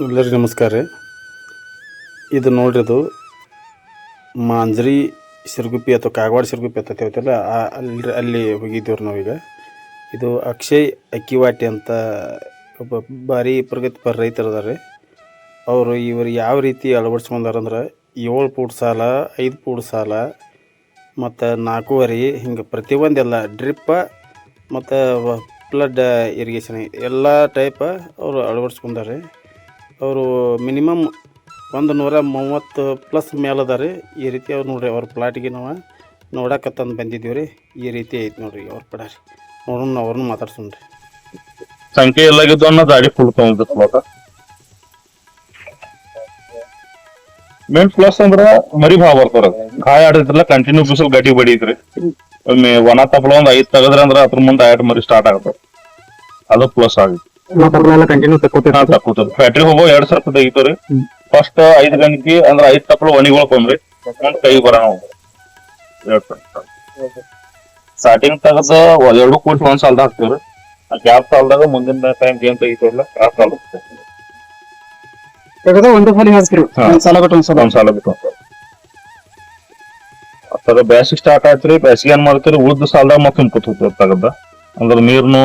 ಎಲ್ಲರಿಗೂ ನಮಸ್ಕಾರ ರೀ. ಇದು ನೋಡ್ರಿ ಇದು ಮಾಂಜ್ರಿ ಸಿರುಗುಪ್ಪಿ ಅಥವಾ ಕಾಗವಾಡ ಸಿರುಗುಪ್ಪಿ ಅಂತ ಹೇಳ್ತೀವಲ್ಲ, ಆ- ಅಲ್ಲಿ ಅಲ್ಲಿ ಹೋಗಿದ್ದೀವ್ರಿ ನಾವೀಗ. ಇದು ಅಕ್ಷಯ್ ಅಕ್ಕಿವಾಟಿ ಅಂತ ಒಬ್ಬ ಭಾರಿ ಪ್ರಗತಿಪರ ರೈತರು ಅದಾರೆ ಅವರು ಇವರು ಯಾವ ರೀತಿ ಅಳವಡಿಸ್ಕೊಂಡಾರಂದ್ರೆ ಏಳು ಪೂಟ್ ಸಾಲ, ಐದು ಪೂಟ್ ಸಾಲ, ಮತ್ತು ನಾಲ್ಕೂವರೆ ಹಿಂಗೆ ಪ್ರತಿಯೊಂದೆಲ್ಲ ಡ್ರಿಪ್ಪ ಮತ್ತು ಫ್ಲಡ್ ಇರಿಗೇಷನ್ ಎಲ್ಲ ಟೈಪ ಅವರು ಅಳವಡಿಸ್ಕೊಂಡಾರೆ ಅವರು ಮಿನಿಮಮ್ ಒಂದು ನೂರ ಮೂವತ್ತು ಪ್ಲಸ್ ಮೇಲೆ ಅದ ರೀ. ಈ ರೀತಿ ಅವ್ರು ನೋಡ್ರಿ, ಅವ್ರ ಪ್ಲಾಟಿಗೆ ನಾವು ನೋಡಕತ್ತಂದು ಬಂದಿದ್ದೀವಿ ರೀ. ಈ ರೀತಿ ಐತಿ ನೋಡ್ರಿ ಅವ್ರ ಪಡ. ರೀ ನೋಡೋಣ, ಅವ್ರನ್ನ ಮಾತಾಡ್ಸೋಣ ರೀ. ಸಂಖ್ಯೆ ಎಲ್ಲಾಗಿದ್ದು ಅನ್ನೋ ಗಾಡಿ ಫುಲ್ ತಗೊಂಡಿರ್ತ ಮೇನ್ ಪ್ಲಸ್ ಅಂದ್ರೆ ಮರಿ ಭಾವ ಬರ್ತಾರ ಗಾಯ ಆಡಿದ್ರಲ್ಲ ಕಂಟಿನ್ಯೂ ಬಿಸಿಲ್ ಗಟ್ಟಿ ಬಡಿದ್ರಿ ಒಮ್ಮೆ ಒಣ ತಪ್ಪಲ ಒಂದ್ ಐದ್ ತೆಗದ್ರ ಅಂದ್ರೆ ಅದ್ರ ಮುಂದೆ ಆಯ್ತು ಮರಿ ಸ್ಟಾರ್ಟ್ ಆಗುತ್ತೆ ಅದು ಪ್ಲಸ್ ಆಗಿತ್ತು. ಕಂಟಿನ್ಯೂ ತಕ್ಕೋತೀರ ತಕ್ಕೋತದ ಫ್ಯಾಕ್ಟ್ರಿ ಹೋಗೋ ಎರಡ್ ಸಾವಿರ ರೂಪಾಯಿ ತೆಗಿತಾವ್ರಿ ಫಸ್ಟ್ ಐದ್ ಗಂಟೆ ಅಂದ್ರ ಐದ್ ತಪ್ಪಲು ಒಣಿಗಳು ಕೊಂಬ್ರಿ ಕೈ ಬರೋಣ ಸ್ಟಾರ್ಟಿಂಗ್ ತಗದ ಎರಡು ಕೋಟಿ ಒಂದ್ ಸಾಲದ ಹಾಕ್ತೇವ್ರಿ ಆ ಗ್ಯಾಪ್ ಸಾಲದಾಗ ಮುಂದಿನ ಟೈಮ್ ಏನ್ ತೆಗಿತಾರಲ್ಲ ಆ ಸಾಲ ತೆಗೆದ ಒಂದು ಸಲ ಹಾಕ್ತಿರಿ. ಒಂದ್ ಸಾಲ ಬಿಟ್ಟು ಒಂದ್ ಸಲ. ಒಂದ್ ಸಾಲ ಬಿಟ್ಟು ಅದ್ರ ಬ್ಯಾಸಿಗೆ ಸ್ಟಾರ್ಟ್ ಆಯ್ತ್ರಿ ಬ್ಯಾಸಿಗೆ ಏನ್ ಮಾಡ್ತೀರಿ? ಉಳ್ದ ಸಾಲದಾಗ ಮತ್ತೆ ಹೋಗ್ತದೆ ತಗದ. ಅಂದ್ರ ನೀರ್ನು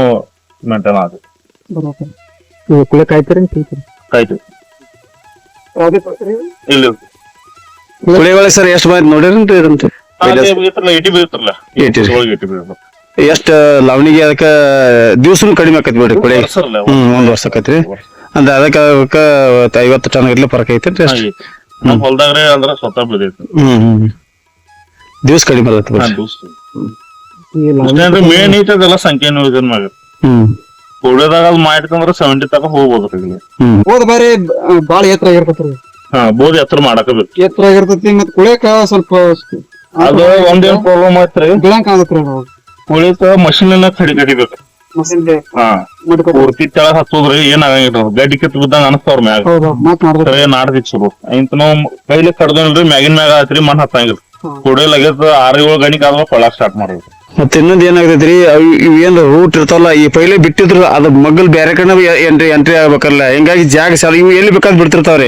ಮೇಂಟೈನ್ ಆಗುತ್ತೆ. ಬರೋಬ್ಬರಿ. ಕುಳೆ ಕಾಯ್ತೀರಿ ಕಾಯ್ತು ಯಾವ್ದೇ ಕೊಡ್ತೀರಿ? ಕುಳೆ ಕುಳಿಗಳು ಸರ್ ಎಷ್ಟು ಬಾರಿ ನೋಡಿರಿ ಇದಂತ ಇಟಿ ಬೀಳ್ತಾರಲ್ಲ ಇಟಿ. ಒಳಗೆ ಇಟಿ ಬೀಳ್ತಾರ ಎಷ್ಟು ಲವಣಿಗೆ ಅದಕ್ಕೆ ದಿವ್ಸನು ಕಡಿಮೆ ಆಕತ್ ಬಿಡ್ರಿ ಕುಳೆ. ಹ್ಮ್ ಒಂದ್ ವರ್ಷ. ಆಕತ್ರಿ. ಅಂದ್ರೆ ಅದಕ್ಕೆ ಅದಕ್ಕೆ ಐವತ್ತು ಟನ್ ಇರ್ಲಿ ಫರಕ್ ಐತಿ ಅಂದ್ರೆ ಅಷ್ಟು. ನಮ್ ಹೊಲ್ದಾಗ್ರೆ ಅಂದ್ರ ಸ್ವತಃ ಹ್ಮ್ ಹ್ಞೂ ದಿವ್ಸ ಕಡಿಮೆ ಬರ್ತೈತೆ ಈ ಮೇನ್ ಐತದಲ್ಲ ಸಂಖ್ಯೆ ಹ್ಮ್ ಮ್ಯಾಗ ಹ್ಞೂ ಕುಡಿಯೋದಾಗ ಅದು ಮಾಡಿಕಂದ್ರ ಸೆವೆಂಟಿ ತಕ ಹೋಗ್ಬೋದು ಇಲ್ಲಿ. ಹ್ಞೂ ಹೋದ್ ಬಾರಿ ಬಾಳ ಎತ್ತರ ಆಗಿರ್ತೈತ್ರಿ. ಹಾ ಬೋದ್ ಎತ್ತರ ಮಾಡಕ ಬೇಕು ಎತ್ತರ ಆಗಿರ್ತೈತಿ ಮತ್ ಕುಳಿಯಕ ಸ್ವಲ್ಪ ಅದು ಒಂದೇನ್ ಪ್ರಾಬ್ಲಮ್ ಆಯ್ತ್ರಿ ಬೀಳಂಕ ಆಗತ್ರಿ ಕುಳಿತ ಮಷಿನ್ ಕಡಿ ಕಡಿಬೇಕು. ಮಷಿನ್ ಹಾ ಮಡ್ಕೊ ಪೂರ್ತಿ ತೆಳಗ್ ಹತ್ತೋದ್ರಿ ಏನ್ ಆಗಂಗಿಲ್ಲ ಗಡ್ಡಿ ಕಿತ್ ಬಿದ್ದಂಗ ಅನಸ್ತಾವ್ರ ಮ್ಯಾಗ. ಸರಿ ನಾಡ್ದಿಕ್ ಶುರು. ಇಂತ ನಾವ್ ಕೈಲಿ ಕಡ್ದಲ್ರಿ ಮ್ಯಾಗಿನ ಮ್ಯಾಗ ಆತ್ರಿ ಮನ್ ಹತ್ತಂಗಿಲ್ಲ. ಕುಡಿಯಲಾಗೈತ ಆರ್ ಏಳು ಗಣಿಕ್ ಆದ್ಮೇಲೆ ಕೊಳಕ್ ಸ್ಟಾರ್ಟ್ ಮಾಡ್ಬೇಕು ಮತ್ತೆ ಇನ್ನೊಂದ್ ಏನಾಗ್ತೈತ್ರಿ ರೀ ಇವ್ ಏನ್ ರೂಟ್ ಇರ್ತಾವಲ್ಲ ಈ ಪೈಲೆ ಬಿಟ್ಟಿದ್ರು ಅದ ಮಗ್ಗಲ್ ಬೇರೆ ಕಡೆ ಎಂಟ್ರಿ ಎಂಟ್ರಿ ಆಗ್ಬೇಕಲ್ಲ ಹಿಂಗಾಗಿ ಜಾಗ ಸಾಲ ಇವು ಎಲ್ಲಿ ಬೇಕಾದ್ ಬಿಡ್ತಿರ್ತಾವ್ರಿ.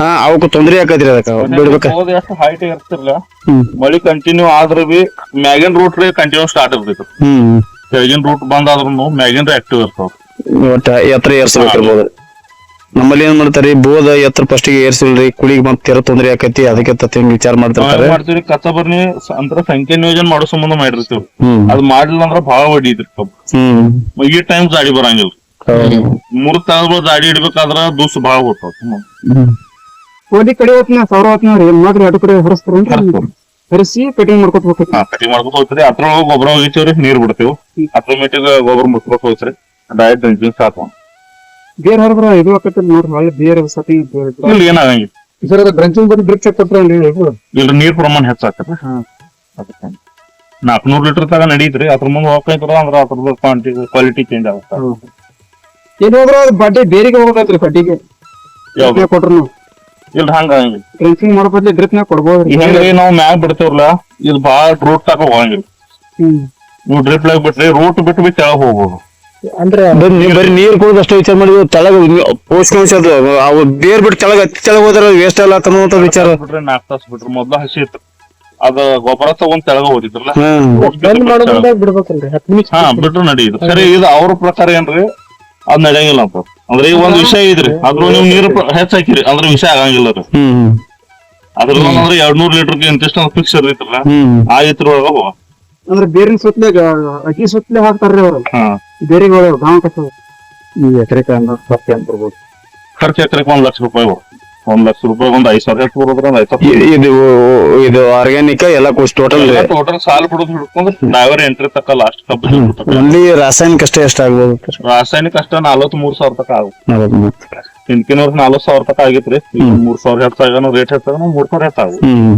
ಹಾ ಅವಕ್ಕೂ ತೊಂದ್ರೆ ಆಕೈತ್ರಿ ಅದಕ್ಕ ಬಿಡ್ಬೇಕ. ಎಷ್ಟು ಹೈಟ್ ಇರ್ತಿರ್ಲ ಮಳಿ ಕಂಟಿನ್ಯೂ ಆದ್ರೂ ಬಿ ಮ್ಯಾಗಿನ್ ರೂಟ್ ರೀ ಕಂಟಿನ್ಯೂ ಸ್ಟಾರ್ಟ್ ಇರ್ತೈತಿ ಹ್ಮ್. ಕೆಳಗಿನ ರೂಟ್ ಬಂದ್ ಆದ್ರೂ ಮ್ಯಾಗಿನ್ ಆಕ್ಟಿವ್ ಇರ್ತಾವ. ಒಟ್ಟ ಎತ್ತರ ಏರ್ಸ್ಬೇಕಿರ್ಬೋದು ನಮ್ಮಲ್ಲಿ ಏನ್ ಮಾಡ್ತಾರಿ ಬೋದ ಎತ್ತರ ಫಸ್ಟಿಗೆ ಏರ್ಸಿಲ್ರಿ ಕುಳಿಗೆ ಮತ್ತೆ ತೆರ ತೊಂದ್ರೆ ಆಕೈತಿ ಅದಕ್ಕೆ ಹಿಂಗ್ ವಿಚಾರ ಮಾಡ್ತಾರೆ ಮಾಡ್ತಿರ್ತಾರೆ ಕಸ ಬರ್ನಿ ಕಸಬರ್ನಿ ಅಂದ್ರ ಸಂಖ್ಯೆ ನಿಯೋಜನೆ ಮಾಡೋ ಸಂಬಂಧ ಮಾಡಿರ್ತೀವಿ. ಅದ್ ಮಾಡಿಲ್ಲ ಅಂದ್ರ ಬಹಳ ಹೊಡಿದ್ರಿ ಕಬ್ಬು ಈ ಟೈಮ್ ಗಾಡಿ ಬರಂಗಿಲ್ಲ ಮೂರ್ ತಾಸ ಗಾಡಿ ಇಡ್ಬೇಕಾದ್ರ ದೂಸ್ ಬಹಳ ಹೋಗ್ತಾವ ಕೋಡಿ ಕಡೆ ಹೋತ್ನ ಸಾವಿರ ಹೊತ್ನ ರೀ ಮಾತ್ರ ಎರಡು ಕಡೆ ಹೊರಸ್ತಾರ ಹರಿಸಿ ಕಟಿಂಗ್ ಮಾಡ್ಕೊತ ಕಟಿಂಗ್ ಮಾಡ್ಕೊತ ಹೋಗ್ತೀರಿ ಅದ್ರೊಳಗ ಗೊಬ್ಬರ ಹೋಗಿತೀವ್ರಿ ನೀರ್ ಬಿಡ್ತೇವೆ. ಆಟೋಮೆಟಿಕ್ ಗೊಬ್ಬರ ಮುಚ್ಕೊತ ಹೋಗ್ತೀರಿ ಡೈರೆಕ್ಟ್ ಡ್ರಿಂಕಿಂಗ್ ಸಾಕು ಬೇರೆ ಹರಿದ್ರ ಇದು ಆಕೈತಿ ನೋಡ್ರಿ ಒಳ್ಳೆ ಬೇರೆ ಸತಿ ಇಲ್ಲ ಏನಾಗಂಗಿಲ್ಲ. ಸರ್ ಅದು ಡ್ರಂಚಿಂಗ್ ಬರೀ ಡ್ರಿಪ್ ಚೆಕ್ ಕೊಟ್ರಲ್ರಿ ಇದು ಇಲ್ಲಿ ನೀರ್ ಪ್ರಮಾಣ ಹೆಚ್ಚಾಕತ್ರಿ ನಾಲ್ಕನೂರ್ ಲೀಟರ್ ತಗ ನಡೀತ್ರಿ. ಅದ್ರ ಮುಂದೆ ಹೋಗ್ತೈತ್ರ ಅಂದ್ರ ಅದ್ರದ ಕ್ವಾಂಟಿ ಕ್ವಾಲಿಟಿ ಚೇಂಜ್ ಆಗುತ್ತೆ. ಏನ್ ಹೋದ್ರ ಅದು ಬಡ್ಡಿ ಬೇರಿಗೆ ಹೋಗ್ಬೇಕ್ರಿ ಬಡ್ಡಿಗೆ ಯಾವ್ದು? ಕೊಟ್ರು ಇಲ್ಲಿ ಹಂಗ ಡ್ರಿಂಕಿಂಗ್ ಮಾಡೋ ಬದ್ಲಿ ಡ್ರಿಪ್ ನಾಗ ಕೊಡ್ಬೋದು ಹೆಂಗ್ರಿ ನಾವು ಮ್ಯಾಗ ಬಿಡ್ತೇವ್ರಲ್ಲ ಇದು ಬಾಳ ರೂಟ್ ತಕ ಹೋಗಂಗಿಲ್ಲ. ನೀವು ಡ್ರಿಪ್ ಲಾಗ್ ಬಿಟ್ರಿ ರೂಟ್ ಬಿಟ್ಟು ಬಿಟ್ಟು ಕೆಳಗೆ ಹೋಗ್ಬೋದು. ಅಂದ್ರೆ ಬರೀ ನೀರ್ ಕುಡಿದಷ್ಟು ವಿಚಾರ ಮಾಡಿದ್ರು ತಳಗ ಪೋಷಕಾಂಶ ಅದು ಅವು ಬೇರ್ ಬಿಟ್ಟು ತೆಳಗ ಹತ್ತಿ ತೆಳಗ ಹೋದ್ರ ವೇಸ್ಟ್ ಅಲ್ಲ ಅನ್ನುವಂತ ವಿಚಾರ. ಬಿಟ್ರೆ ನಾಲ್ಕು ತಾಸು ಬಿಟ್ರೆ ಮೊದ್ಲ ಹಸಿ ಇತ್ತು. ಅದ ಗೊಬ್ಬರ ತಗೊಂಡ್ ತೆಳಗ ಹೋದಿದ್ರಲ್ಲ? ಬಿಡ್ಬೇಕಲ್ರಿ ಹಾ ಬಿಟ್ರು ನಡೀತು ಸರಿ ಇದು ಅವ್ರ ಪ್ರಕಾರ ಏನ್ರಿ? ಅದ್ ನಡೆಯಂಗಿಲ್ಲ ಅಂತ. ಅಂದ್ರೆ ಈಗ ಒಂದ್ ವಿಷಯ ಇದ್ರಿ ಅದ್ರ ನೀವು ನೀರು ಹೆಚ್ಚ ಹಾಕಿರಿ ಅಂದ್ರೆ ವಿಷಯ ಆಗಂಗಿಲ್ಲ ಅದು. ಹ್ಮ್ ಅದ್ರ ಅಂದ್ರೆ ಎರಡ್ ನೂರ್ ಲೀಟರ್ ಇಂತಿಷ್ಟ ಫಿಕ್ಸ್ ಇರ್ತೈತ್ರಲ್ಲ ಹ್ಮ್ ಆ ಇದ್ರ ಒಳಗ ಹೋಗ ಅಂದ್ರೆ ಬೇರಿನ ಸುತ್ತಲೇ ಅಕ್ಕಿ ಸುತ್ತಲೇ ಹಾಕ್ತಾರ್ರಿ ಅವ್ರು. ಹಾ. ಬೇರಿಗೆ ಗಾಂವ್ ಕಸ ಈ ಎಕರೆಕ ಖರ್ಚು ಎಕರೆಕ್ ಒಂದ್ ಲಕ್ಷ ರೂಪಾಯಿ ಬರುತ್ತೆ. ಒಂದ್ ಲಕ್ಷ ರೂಪಾಯಿ ಒಂದ್ ಐದ್ ಸಾವಿರ ಎಷ್ಟು ಬರೋದ್ರ ಒಂದ್ ಐದ್ ಸಾವಿರ ಇ- ಇದು ಇದು ಆರ್ಗ್ಯಾನಿಕ್ ಎಲ್ಲ ಕೂಸ್ ಟೋಟಲ್ ಟೋಟಲ್ ಸಾಲ ಬಿಡೋದು ಹಿಡ್ಕೊಂಡ್ರೆ ಡ್ರೈವರ್ ಎಂಟ್ರಿ ತಕ್ಕ ಲಾಸ್ಟ್ ಕಬ್ಬು ಅಲ್ಲಿ ರಾಸಾಯನಿಕ ಅಷ್ಟೇ ಎಷ್ಟಾಗ್ಬೋದು ರಾಸಾಯನಿಕ ಅಷ್ಟ ನಲವತ್ತ್ ಮೂರ್ ಸಾವಿರ ತಕ ಆಗುತ್ತೆ. ಹಿಂದಿನ ವರ್ಷ ನಲವತ್ ಸಾವಿರ ತಕ ಆಗಿತ್ರಿ. ಈಗ. ಮೂರ್ ಸಾವಿರ ಹೆಚ್ಚಾಗ ರೇಟ್ ಹೆಚ್ಚಾಗ ಮೂರ್ ಸಾವಿರ ಹೆಚ್ಚಾಗುತ್ತೆ. ಹ್ಮ್.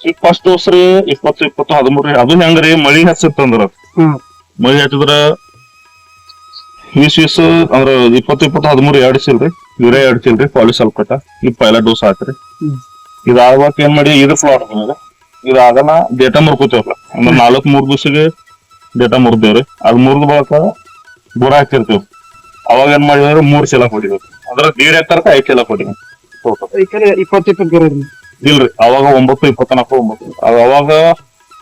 ಈಗ ಫಸ್ಟ್ ಡೋಸ್ ರೀ ಇಪ್ಪತ್ತು ಇಪ್ಪತ್ತು ಹದಿಮೂರು ಅದು ಹೆಂಗ್ರಿ? ಮಳಿ ಹಚ್ಚಿತ್ತಂದ್ರ ಮಳಿ ಹಚ್ಚಿದ್ರ ಈಸ್ ವೀಸ್ ಅಂದ್ರ ಇಪ್ಪತ್ತು ಇಪ್ಪತ್ತು ಹದಿಮೂರು ಎರಡು ಸಿಲ್ರಿ ಯೂರಿಯಾ ಎರಡ್ ಸಿಲ್ರಿ ಕಟ್ಟ ಈ ಪೈಲ ಡೋಸ್ ಹಾಕ್ರಿ. ಇದಾಗ ಏನ್ ಮಾಡಿ ಇದು ಫ್ಲಾಟ್ ಇದಾಗನ ಡೇಟಾ ಮುರ್ಕೋತೇವಲ್ಲ ಅಂದ್ರೆ ನಾಲ್ಕ್ ಮೂರ್ ದಿವಸಿಗೆ ಡೇಟಾ ಮುರಿದೇವ್ರಿ. ಅದ್ ಮುರಿದ ಬಳಕ ಬುಡ ಹಾಕಿರ್ತೇವ್ ಅವಾಗ ಏನ್ ಮಾಡಿದ್ರೆ ಮೂರ್ ಚೀಲ ಕೊಟ್ಟಿದ್ರು ಅಂದ್ರೆ ದೀಡ್ ಎತ್ತರಕ್ಕೆ ಐದ್ ಚೀಲ ಕಡೆ ಇಪ್ಪತ್ತು ಇಪ್ಪತ್ತು ಇಲ್ರಿ ಅವಾಗ ಒಂಬತ್ತು ಇಪ್ಪತ್ನಾಲ್ಕು ಒಂಬತ್ತು. ಅವಾಗ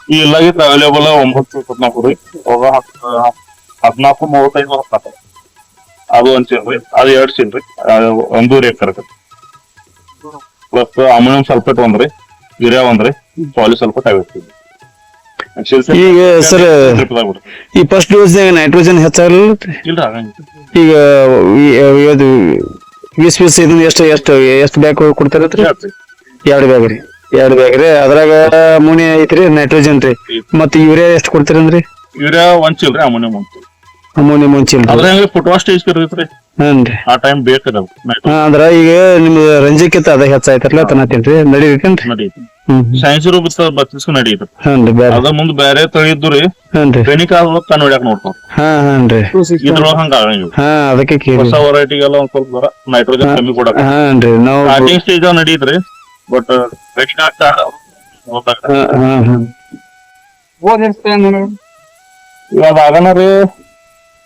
ಈ ಇಲ್ಲಾಗಿತ್ತು ಅವೈಲೇಬಲ್ ಒಂಬತ್ತು ಇಪ್ಪತ್ನಾಲ್ಕು ರೀ. ಅವಾಗ ಹದಿನಾಲ್ಕು ಹದ್ನಾಲ್ಕು ಮೂವತ್ತೈದು ಹತ್ತಾಕ ಅದು ಒಂದ್ ಚೀಲ್ರಿ ಅದು ಎರಡ್ ಚೀಲ್ರಿ ಒಂದು rate correct plus ammonium sulphate ಒಂದ್ರಿ urea ಒಂದ್ರಿ ಪಾಲಿ ಸಲ್ಫೇಟ್ ಆಗಿರ್ತೀವಿ ಈಗ ಸರ್ ಈ ಫಸ್ಟ್ ಡೋಸ್ ನೈಟ್ರೋಜನ್ ಹೆಚ್ಚಾಗಲ್ಲ ಈಗ ಇದು ವೀಸ್ ವೀಸ್ ಇದನ್ನ ಎಷ್ಟು ಎಷ್ಟು ಎಷ್ಟು ಬ್ಯಾಗ್ ಕೊಡ್ತಾರತ್ರಿ? ಎರಡು ಬ್ಯಾಗ್ ರೀ. ಎರಡು ಬ್ಯಾಗ್ ರೀ. ಅದ್ರಾಗ ಅಮೋನಿಯಾ ಐತ್ರಿ ನೈಟ್ರೋಜನ್ ರೀ. ಮತ್ತ ಯೂರಿಯಾ ಎಷ್ಟು ಕೊಡ್ತೀರಂದ್ರಿ ಯೂರಿಯಾ ಒಂದ್ ಚೀಲ್ರಿ ಅಮೋನಿಯಂ ಒಂದ್ ಚೀಲ್ ಅಮೋನಿಯಂ ಒಂದ್ ಚಿಲ್ ಅದ್ರ ಹೆಂಗ್ರಿ ಸ್ಟೇಜ್ ಇರ್ತೈತ್ರಿ. ಹನ್ರಿ ಆ ಟೈಮ್ ಬೇಕದ ಅಂದ್ರ ಈಗ ನಿಮ್ದು ರಂಜಕ್ಕಿಂತ ಅದ ಹೆಚ್ಚಾಯ್ತಾರಲ್ಲ ತನತೇನ್ರಿ ನಡೀತೇನ್ರಿ ನಡೀತಿ ಸೈನ್ಸ್ ಬಿತ್ತ ಬತ್ತಿಸ್ಕ ನಡೀತು ಅದ ಮುಂದ್ ಬೇರೆ ತಳಿ ಇದ್ದು ರೀ. ಬೆನಿಕಾದ ಕಣ್ಣು ಹೊಡ್ಯಾಕ ನೋಡ್ತಾವ. ಇದ್ರೊಳಗ ಹಂಗ ಹೊಸ ವೆರೈಟಿಗೆಲ್ಲ ಒಂದ್ ಸ್ವಲ್ಪ ನೈಟ್ರೋಜನ್ ಕಮ್ಮಿ ಕೊಡಕ. ಸ್ಟೇಜ್ ನಡೀತ್ರಿ. ಬಟ್ ಬೆನಿಕ ಆಗ್ತಾ ಗೊತ್ತಾಗ್ತದೆ. ಹಾ ಹಾ ಹಾ ಹೋದ ಎಷ್ಟು ನನಗೆ ಇವಾಗ ಆಗನ ರೀ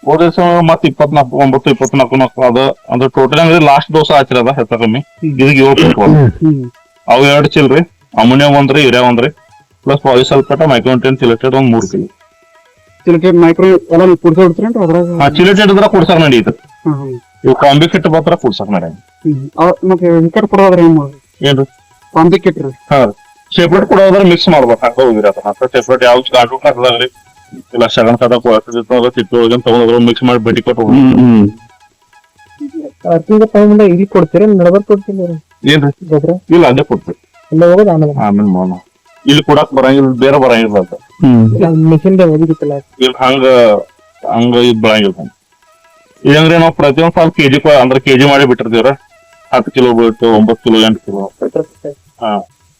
ಹೋದ ದಿವಸ ಮತ್ತ್ ಇಪ್ಪತ್ನಾಲ್ಕು ಒಂಬತ್ತು ಇಪ್ಪತ್ನಾಲ್ಕು ನಾಲ್ಕು ಅದ ಅಂದ್ರೆ ಟೋಟಲ್ ಅಂದ್ರೆ ಲಾಸ್ಟ್ ಡೋಸ್ ಹಾಕಿರದ ಹೆಚ್ಚ ಕಮ್ಮಿ ಇದಕ್ಕೆ ಏಳು ಕೊಟ್ರು. ಹ್ಮ್ ಅವು ಎರಡು ಚಿಲ್ರಿ ಅಮೋನಿಯಂ ಒಂದ್ರಿ ಯೂರಿಯಾ ಒಂದ್ರಿ ಪ್ಲಸ್ ಪಾಲಿಸಲ್ಫೇಟ ಮೈಕ್ರೋಟೆನ್ ಸಿಲೆಕ್ಟೆಡ್ ಒಂದ್ ಮೂರ್ ಕಿಲೋ ಚಿಲಕೆ ಮೈಕ್ರೋ ಎಲ್ಲ ನೀವು ಕುಡ್ಸೋ ಬಿಡ್ತೀರೇನ್ರಿ ಅದ್ರಾಗ ಆ ಚಿಲೆಟೆಡ್ ಇದ್ರ ಕುಡ್ಸಕ್ ನಡೀತು ಹ್ಮ್ ಹ್ಮ್ ಇವು ಕಾಂಬಿ ಕಿಟ್ ಮಾತ್ರ ಕುಡ್ಸಕ್ ನಡಿ ಹ್ಮ್ ಅವ್- ಮತ್ತೆ ವಿಕೆಟ್ ಕೊಡೋದ್ರೆ ಏನ್ ಮಾಡೋದು ಏನ್ರಿ ಕಿಟ್ರಿ ಹಾ ಕೂಡ ಕೊಡೋದ್ರ ಮಿಕ್ಸ್ ಮಾಡ್ಬೇಕು. ಹಂಗ ಹೋಗಿರತ್ತ ಅಂತ ಸೆಪ್ರೇಟ್ ಯಾವ ಗಾಡು ಹಾಕದಾಗ್ರಿ ಇಲ್ಲ ಕದ ತಗೊಂಡ್ರು ಮಿಕ್ಸ್ ಮಾಡಿ ಬೆಟ್ಟಿ ಕೊಟ್ಟು ಇಲ್ಲಿ ಕೊಡ್ತೀರಿ? ನಡಬರ್ ಕೊಡ್ತೀನಿ ಏನ್ರಿ? ಇಲ್ಲ ಅದೇ ಕೊಡ್ತೀವಿ. ಇಲ್ಲ ಹೋಗೋದು ಆಮೇಲೆ? ಆಮೇಲೆ ಇಲ್ಲಿ ಕೊಡಕ್ ಬರಂಗಿಲ್ಲ ಬೇರೆ ಬರಂಗಿಲ್ಲ ಅಂತ ಹ್ಮ್. ಮಿಷಿನ್ ಹೋಗಿತ್ತಲ್ಲ ಇಲ್ಲಿ ಹಂಗ ಹಂಗ ಇದ್ ಬರಂಗಿಲ್ಲ. ಇದಂದ್ರೆ ನಾವು ಪ್ರತಿಯೊಂದು ಸಾಲ ಕೆಜಿ ಅಂದ್ರೆ ಕೆಜಿ ಮಾಡಿ ಬಿಟ್ಟಿರ್ತೀವ್ರ. ಹತ್ತು ಕಿಲೋ ಬೀಳ್ತು ಒಂಬತ್ತು ಕಿಲೋ ಎಂಟು ಕಿಲೋ ಹಾ.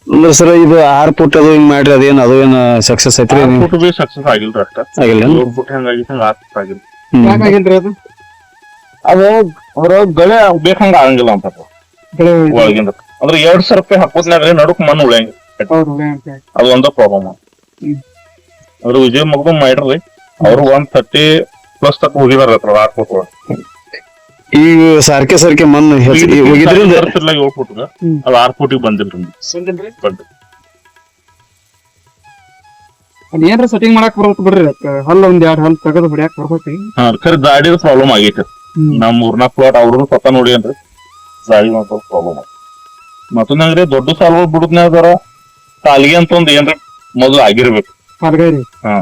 ಅಂದ್ರೆ ಸರ್ ಇದು ಆರ್ ಫುಟ್ ಅದು ಹಿಂಗ್ ಮಾಡ್ರಿ ಅದೇನ್ ಅದು ಏನ್ ಸಕ್ಸಸ್ ಐತ್ರಿ ಫುಟ್ ಬಿ ಸಕ್ಸಸ್ ಆಗಿಲ್ರಿ ಅಷ್ಟ. ಆಗಿಲ್ಲ ಮೂರ್ ಫುಟ್ ಹೆಂಗಾಗಿತ್ತು ಹಂಗ ಆರ್ ಫುಟ್ ಆಗಿಲ್ಲ. ಹ್ಮ್. ಯಾಕಾಗಿಲ್ರಿ ಅದು? ಅದು ಅವ್ರ ಗಳೆ ಬೇಕಂಗ ಆಗಂಗಿಲ್ಲ ಅಂತ ಬೆಳೆ ಒಳಗಿಂದ. ಅಂದ್ರೆ ಎರಡ್ ಸಾವಿರ ರೂಪಾಯಿ ಹಾಕೋದ್ನಾಗ ನಡುಕ್ ಮಣ್ಣು ಉಳಿಯಂಗಿಲ್ಲ ಹೌದು ಅಂತ ಅದು ಒಂದ ಪ್ರಾಬ್ಲಮ್ ಅಂದ್ರೆ ಅವ್ರು ವಿಜಯ್ ಮಗದು ಮಾಡ್ರಿ ಅವ್ರು ಒನ್ ಥರ್ಟಿ ಪ್ಲಸ್ ತಕ್ಕ ಹೋಗಿದಾರ ಹತ್ರ ಆರ್ ಫುಟ್ ಈಗ ಸಾರ್ಕೆ ಸಾರ್ಕೆ ಮನ್ ಹೋಗಿದ್ರಿಂದ ಏಳು ಫುಟ್ ಹ್ಮ್. ಅದು ಆರ್ ಫುಟಿಗೆ ಬಂದಿಲ್ರಿ ಬಂದಿಲ್ರಿ ಬಂದು ಅದ್ ಏನ್ರ ಸೆಟ್ಟಿಂಗ್ ಮಾಡಕ್ ಬರತ್ ಬಿಡ್ರಿ ಅದಕ್ಕ. ಹಲ್ಲ ಒಂದ್ ಎರಡ್ ಹಲ್ ತೆಗೆದು ಬಿಡ್ಯಾಕ್ ಬರ್ತೈತಿ. ಹಾ ಖರೆ ಗಾಡಿದ ಪ್ರಾಬ್ಲಮ್ ಆಗೈತೆ. ನಮ್ ಮೂರ್ನಾಲ್ಕು ಪ್ಲಾಟ್ ಅವ್ರು ಸ್ವತಃ ನೋಡಿ ಅಂದ್ರೆ ಗಾಡಿ ಒಂದ್ ಪ್ರಾಬ್ಲಮ್ ಪ್ರಾಬ್ಲಮ್ ಮತ್ತೊಂದಂಗ್ರಿ ದೊಡ್ಡ ಸಾಲಗಳು ಬಿಡುದ್ನಾಗ ಸಾಲಿಗೆ ಅಂತ ಒಂದ್ ಏನ್ರ ಮೊದಲು ಆಗಿರ್ಬೇಕು. ಹಾ.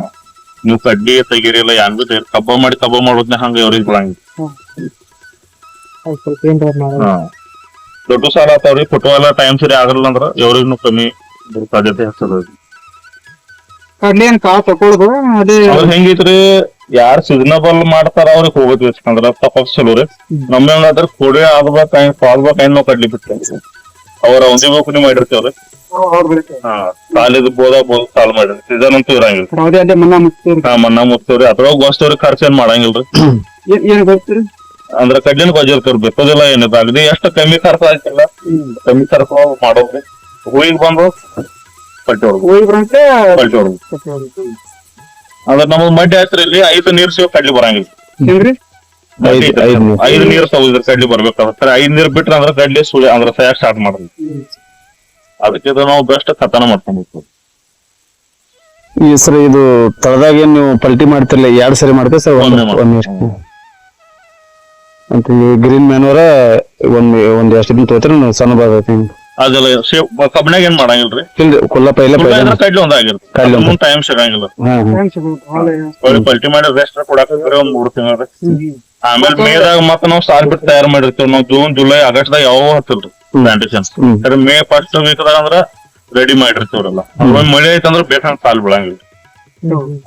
ನೀವು ಕಡ್ಡಿ ತೆಗೀರಿಲ್ಲ ಯಾನ್ ಬಿ ತೆಗೀರಿ ಕಬ್ಬ ಮಾಡಿ ಕಬ್ಬ ಮಾಡೋದ್ನ ಹಂಗ ಅವ್ರಿಗೆ ಬಿಡಂಗಿಲ್ಲ ಸ್ವಲ್ಪ ಏನ್ರ ಮಾಡೋದು ಹಾ. ದೊಡ್ಡ ಸಾಲ ಆತಾವ್ರಿ. ಫೋಟೋ ಎಲ್ಲ ಟೈಮ್ ಸರಿ ಆಗಲ್ಲ ಅಂದ್ರ ಎವ್ರಿಗೂ ಕಮ್ಮಿ ಸಾಧ್ಯತೆ ಹೆಚ್ಚದ ಕಡ್ಲಿ ಏನ್ ಕಾಳು ತಕೊಳ್ಳೋದು ಅದೇ ಅವ್ರ ಹೆಂಗೈತ್ರಿ ಯಾರ್ ಸೀಸನಬಲ್ ಮಾಡ್ತಾರ ಅವ್ರಿಗೆ ಹೋಗೋದು ಅಂದ್ರ ತಪ್ಪ ಚಲೋ ರೀ. ನಮ್ಮ ಹೆಂಗಾದ್ರ ಕೊಡೆ ಆಗ್ಬೇಕ ನಾವು ಕಡ್ಲಿ ಬಿಟ್ಟು ಅವ್ರ ಒಂದೇ ಬೇಕು ನೀವು ಮಾಡಿರ್ತೇವ್ರಿ. ಸಾಲಿದ ಬೋದ ಬೋದ ಸಾಲ್ ಮಾಡಿರಿ. ಸೀಸನ್ ಅಂತೂ ಇರಂಗಿಲ್ಲ. ಮನ್ನಾ ಮುಗ್ತೇವ್ರಿ ಅದ್ರೊಳಗ ಗೋಸ್ತೇವ್ರಿ ಖರ್ಚು ಏನ್ ಮಾಡಂಗಿಲ್ರಿ. ಏನ್ ಏನ್ ಗೊತ್ತೀರಿ? ಅಂದ್ರ ಕಡ್ಲಿನ ಬಜಾರ್ತೇವ್ರಿ ಬೇಕೋದಿಲ್ಲ ಏನಿಲ್ಲ ಅಗದಿ ಎಷ್ಟು ಕಮ್ಮಿ ಖರ್ಚು ಆಯ್ತಿಲ್ಲ ಕಮ್ಮಿ ಖರ್ಚು ಮಾಡೋದ್ರಿ ಹೂವಿಗೆ ಬಂದು ಪಟ್ಟಿ ಹೊಡ್ದು ಅಂದ್ರ ನಮಗ್ ಮಡ್ಡಿ ಆಯ್ತ್ರಿ ಇಲ್ಲಿ ಐದು ನೀರ್ ಸಿಗೋ ಕಡ್ಲಿ ಬರಂಗಿಲ್ಲ. ಐದ್- ನೀರ್. ಸೌದಿದ್ರ ಕಡ್ಲಿ ಬರ್ಬೇಕಾದ್ರೆ ಐದ್ ನೀರ್ ಬಿಟ್ರ ಅಂದ್ರ ಕಡ್ಲಿ ಸುಳಿ ಅಂದ್ರ ಸಯಾಕ್ ಸ್ಟಾರ್ಟ್ ಮಾಡ್ರಿ ಅದಕ್ಕೆ ಇದು ನಾವು ಬೆಸ್ಟ್ ಕಥನ ಮಾಡ್ಕೊಂಡು ಈ ಸರ್ ಇದು ತಳದಾಗ ಏನ್ ನೀವು ಪಲ್ಟಿ ಮಾಡ್ತಿರ್ಲಿಲ್ಲ ಎರಡ್ ಸರಿ ಮಾಡ್ತೀವಿ ಸರ್? ಒಂದೇ ಒಂದ್ ಮಾಡ್ತೀವಿ. ಈ ಅಂತ ಗ್ರೀನ್ ಮ್ಯಾನ್ವರ ಒಂದ್ ಒಂದ್ ಎಷ್ಟು ದಿನ ತಗೋತೀರಿ ನೀವು ಸಣ್ಣ ಬಾಗೈತಿ ಅದೆಲ್ಲ ಸೇವ್ ಕಬ್ಬಿನಾಗ ಏನ್ ಮಾಡಂಗಿಲ್ರಿ? ಇಲ್ರಿ ಕುಲ್ಲಪ್ಪ ಇಲ್ಲ ಪೈಲ ಕಡ್ಲಿ ಒಂದ್ ಆಗಿರುತ್ತೆ. ಕಡ್ಲಿ ಒಂದ್. ಮುಂದ್ ಟೈಮ್ ಸಿಗಂಗಿಲ್ಲ. ಪಲ್ಟಿ ಮಾಡಿ ರೆಸ್ಟ್ ಕೊಡಾಕ ಒಂದ್ ಮೂರ್ ತಿಂಗಳ ಆಮೇಲೆ ಮೇದಾಗ ಮತ್ತ ನಾವ್ ಸಾಲ್ ಬಿಟ್ಟು ತಯಾರು ಮಾಡಿರ್ತೀವಿ. ನಾವ್ ಜೂನ್ ಜುಲೈ ಆಗಸ್ಟ್ ದಾಗ ಯಾವ ಹತ್ತಿಲ್ರಿ ಪ್ಲಾಂಟೇಶನ್. ಮೇ ಫಸ್ಟ್ ವೀಕ್ ದಾಗ ಅಂದ್ರ ರೆಡಿ ಮಾಡಿರ್ತೀವ್ರಲ್ಲ. ಒಂದ್ ಮಳೆ ಐತಂದ್ರ ಬೇಕಂತ ಸಾಲ್ ಬಿಡಂಗಿಲ್ಲ.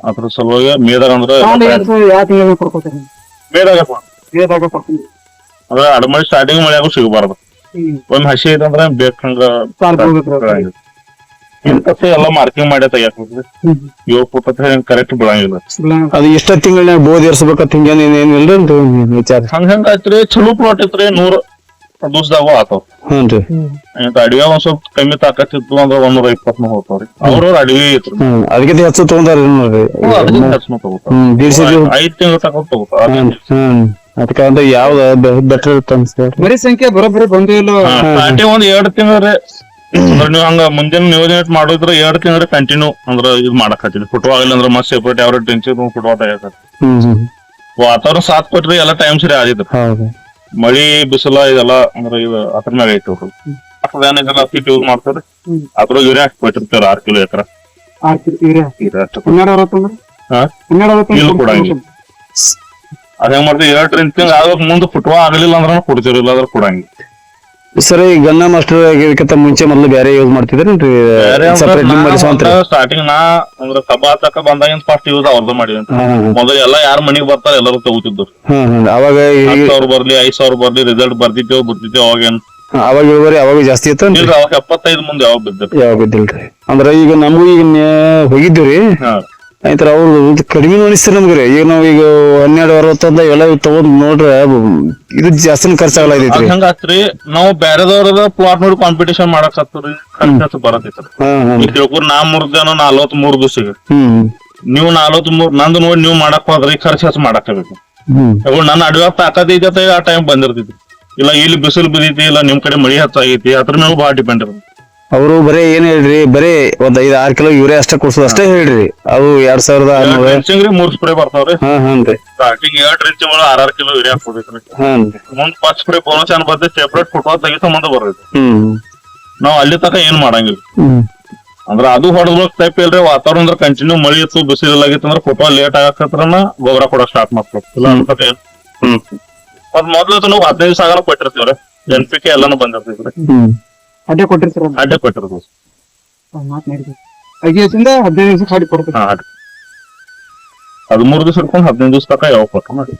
ಅದ್ರ ಸಲುವಾಗಿ ಮೇದಾಗ ಅಂದ್ರ ಸರ್ ಮೇದಾಗ ಬೇದಾಗ ಕೊಡ್ತೀನಿ ಅಂದ್ರ ಅಡಮಳಿ ಸ್ಟಾರ್ಟಿಂಗ್ ಮಳೆಯಾಗೂ ಸಿಗಬಾರ್ದು. ಒಂದ್ ಹಸಿ ಐತಂದ್ರ ಬೇಕಂಗ ಅದು. ಎಲ್ಲ ಮಾರ್ಕಿಂಗ್ ಮಾಡಿ ಹ್ಮ್. ಏಳು ಫುಟ್ ಕರೆಕ್ಟ್ ಬಿಡಂಗಿಲ್ಲ. ಅದು ಇಷ್ಟ ತಿಂಗಳ ಬೋದ್ ಏರ್ಸ್ಬೇಕಂತ ಹಿಂಗೇನ್ ಏನಿಲ್ರಿ ವಿಚಾರ. ಹಂಗ ಹಂಗ ಆಯ್ತ್ರಿ. ಚಲೋ ಪ್ಲಾಟ್ ಐತ್ರಿ. ನೂರ ದಿವಸದಾಗ ಆತಾವ್. ಹ್ಞೂ ಅಡಿಗೆ ಒಂದ್ ಸ್ವಲ್ಪ ಕಮ್ಮಿ ತಾಕತ್ತಿತ್ತು ಅಂದ್ರ ಒಂದೂರ ಇಪ್ಪತ್ನ ಹೋಗ್ತಾವ್ರಿ. ಅವ್ರವ್ರ ಅಡಿಗೆ ಐತ್ರಿ. ಅದಕ್ಕಿಂತ ಹೆಚ್ಚು ತಗೊಂಡಾರ ಐದ್ ತಿಂಗಳ ತಗೊಂಡ್ ತಗೋತಾರ. ಹ್ಮ್ ಯಾವ್ದ ಬೆಟರ್ ಇರುತ್ತೆ ಮರಿ ಸಂಖ್ಯೆ ಬರೋಬ್ಬರಿ ಬಂದು ಇಲ್ಲ. ಸ್ಟಾರ್ಟಿಂಗ್ ಒಂದ್ ಎರಡ್ ತಿಂಗಳ ಅಂದ್ರ ನೀವ್ ಹಂಗ ಮುಂದಿನ ನಿಯೋಜನೆ ಮಾಡೋದ್ರ ಎರಡ್ ತಿಂಗಳ ಕಂಟಿನ್ಯೂ ಅಂದ್ರ ಇದು ಮಾಡಕ್ ಹತ್ತಿರಿ ಫುಟ್ಬಾಲ್ ಇಲ್ಲ ಅಂದ್ರ ಮತ್ ಸೆಪರೇಟ್ ಯಾವ ಟೆನ್ಷನ್ ಫುಟ್ಬಾಲ್ ಹ್ಮ್ ಹ್ಮ್. ವಾತಾವರಣ ಸಾಥ್ ಕೊಟ್ರಿ ಎಲ್ಲ ಟೈಮ್ ಸರಿ ಆದಿತ್ತು ಹೌದು. ಮಳಿ ಬಿಸಿಲ ಇದೆಲ್ಲ ಅಂದ್ರ ಇದು ಅದ್ರ ಮ್ಯಾಗ ಐತಿ ಏನಿಲ್ಲ ಫಿಟ್ ಯೂಸ್ ಮಾಡ್ತಾರೆ. ಅದ್ರ ಯೂರಿಯಾ ಕೊಟ್ಟಿರ್ತಾರ ಆರ್ ಕಿಲೋ ಎಕರ. ಹನ್ನೆರಡು ಅರವತ್ತಂದ್ರೆ? ಹಾ? ಹನ್ನೆರಡು ಅರವತ್ತೊಂದು ಕೊಡಂಗಿಲ್ಲ. ಅದ ಹೆಂಗ್ ಮಾಡ್ತೀವಿ? ಎರಡ್ ತಿಂಗ್ ಆಗೋಕ್ ಮುಂದೆ ಫುಟ್ಬಾಲ್ ಆಗಲಿಲ್ಲ ಅಂದ್ರ ಕೊಡ್ತೀವಿ ಇಲ್ಲ ಕೊಡಂಗ ಕೊಡಂಗಿಲ್ಲ ಸರ್ ಈ ಗನ್ನ ಮಾಸ್ಟರ್ ಇದಕ್ಕಿಂತ ಮುಂಚೆ ಮೊದಲು ಬೇರೆ ಯೂಸ್ ಮಾಡ್ತಿದ್ರೇನ್ರಿ? ಸಪರೇಟ್ ನಿಮ್ಮ ಸ್ಟಾರ್ಟಿಂಗ್ ನಾ ಅಂದ್ರ ಸಭಾ ಬಂದಾಗ ಫಸ್ಟ್ ಯೂಸ್ ಅವ್ರದ್ದು ಮಾಡಿವಿ ಮೊದಲು ಎಲ್ಲ ಯಾರ ಮನೆಗೆ ಬರ್ತಾರ ಎಲ್ಲರೂ ತಗೋತಿದ್ರು ಅವಾಗ ಸಾವಿರ ಬರ್ಲಿ ಐದ್ ಸಾವಿರ ಬರ್ಲಿ ರಿಸಲ್ಟ್ ಬರ್ತಿದ್ದೇವ್ ಬಿಡ್ತಿದ್ದೇವ್ ಅವಾಗ ಏನ್? ಅವಾಗ ಇಳುವರಿ ಅವಾಗ ಜಾಸ್ತಿ ಇತ್ತು ಅವಾಗ ಎಪ್ಪತ್ತೈದು ಮುಂದೆ ಯಾವಾಗ ಬಿದ್ದಿರ್ ಯಾವಾಗ ಇದ್ದಿಲ್ರಿ ಅಂದ್ರ ಈಗ ನಮಗೂ ಈಗ ಹೋಗಿದ್ದೀವ್ರಿ? ಆಯ್ತರ ಅವ್ರು ಕಡಿಮೆ ಅನಿಸ್ತಾರೆ ನಮ್ಗೆ ಈಗ ನಾವು ಈಗ ಹನ್ನೆರಡು ಅರವತ್ತೊಂದ ಎಲ್ಲ ತಗೊಂಡ್ ನೋಡ್ರ ಇದು ಜಾಸ್ತಿ ಖರ್ಚಾಗಲ್ಲ ಇದ್ರಿ ಐತ್ರಿ ಹೆಂಗ ಆತ್ರಿ. ನಾವು ಬೇರೆದವ್ರ ಪ್ಲಾಟ್ ನೋಡಿ ಕಾಂಪಿಟೇಷನ್ ಮಾಡಕ್ ಹತ್ತರಿ ಖರ್ಚು ಬರತೈತ್ರಿ ತಿಳ್ಕೊರ್ ನಾ ಮುರ್ದೇನೋ ನಲ್ವತ್ ಮೂರ್ ದಿವಸಿಗೆ. ನೀವು ನಲ್ವತ್ ಮೂರ್ ನಂದು ನೋಡಿ ನೀವು ಮಾಡಕ್ ಹೋದ್ರಿ ಖರ್ಚು ಹೆಚ್ಚು ಮಾಡಕ್ ಬೇಕು ನನ್ನ ಅಡವ್ಯಾಗ ತಾಕತೈತೆ ಆ ಟೈಮ್ ಬಂದಿರ್ತೈತಿ. ಇಲ್ಲ ಇಲ್ಲಿ ಬಿಸಿಲು ಬಿದ್ದೈತಿ ಇಲ್ಲ ನಿಮ್ ಕಡೆ ಮಳಿ ಹೆಚ್ಚಾಗೈತಿ ಅದ್ರ ಮೇಲೆ ಭಾಳ ಡಿಪೆಂಡ್ ಇರುತ್ತೆ. ಅವರು ಬರೇ ಏನ್ ಹೇಳ್ರಿ ಬರೇ ಒಂದ್ ಐದ್ ಆರ್ ಕಿಲೋ ಯೂರಿಯಾ ಅಷ್ಟೇ ಕೊಡ್ಸೋದು ಅಷ್ಟೇ ಹೇಳ್ರಿ. ಅವು ಎರಡ್ ಸಾವಿರದ ಆರ್ನೂರ. ರೀ ಮೂರ್ ಸ್ಪ್ರೇ ಬರ್ತಾವ್ರಿ. ಹಾ ಹಾನ್ರಿ ಸ್ಟಾರ್ಟಿಂಗ್ ಎರಡ್ ಡ್ರಿನ್ಚಿಂಗ್ ಒಳಗೆ ಆರ್ ಆರ್ ಕಿಲೋ ಯೂರಿಯಾ ಹಾಕ್ಬೇಕ್ರಿ ಹಾನ್ರಿ ಮುಂದ್ ಫಸ್ಟ್ ಸ್ಪ್ರೇ ಬೋನಸ್ ಅನ್ ಬರ್ತೈತಿ ಸೆಪರೇಟ್ ಫುಟ್ಬಾಲ್ ತೆಗಿ ಮುಂದೆ ಬರ್ತೈತಿ. ಹ್ಮ್ ನಾವ್ ಅಲ್ಲಿ ತನಕ ಏನ್ ಮಾಡಂಗಿಲ್ಲ. ಹ್ಮ್. ಅಂದ್ರ ಅದು ಹೊಡೆದ್ಬೇಕು ಟೈಪ್ ಇಲ್ರಿ ವಾತಾವರಣ ಅಂದ್ರೆ ಕಂಟಿನ್ಯೂ ಮಳಿ ಇತ್ತು ಬಿಸಿಲು ಆಗಿತ್ತು ಅಂದ್ರೆ ಫೋಟೋ ಲೇಟ್ ಆಗತ್ತಂದ್ರ ಗೊಬ್ಬರ ಕೊಡಕ್ ಸ್ಟಾರ್ಟ್ ಮಾಡ್ಬೇಕು ಇಲ್ಲ ಅನ್ಕತೆ ಹ್ಮ್. ಅದ್ ಮೊದ್ಲು ನಾವು ಹದಿನೈದು ಸಾವಿರ ಕೊಟ್ಟಿರ್ತೀವ್ರಿ. ಎನ್ ಪಿ ಕೆ ಎಲ್ಲಾನು ಬಂದಿರ್ತೈತ್ರಿ. ಅಡ್ಡೆ ಸರ್ ಅಡ್ಡೆ ಕೊಟ್ಟಿರ್ತೀವಿ ಮಾತು ನಡೀತೈತಿ ಐದು ದಿವಸದಿಂದ ಹದಿನೈದು ದಿವಸ ಹಾಡಿ ಕೊಡ್ತೀವಿ ಹಾ ಹದಿಮೂರು ದಿವಸ ಹಿಡ್ಕೊಂಡು ಹದಿನೈದು ದಿವಸ ತನಕ ಯಾವ ಕೊಟ್ಟು ಮಾಡಿ.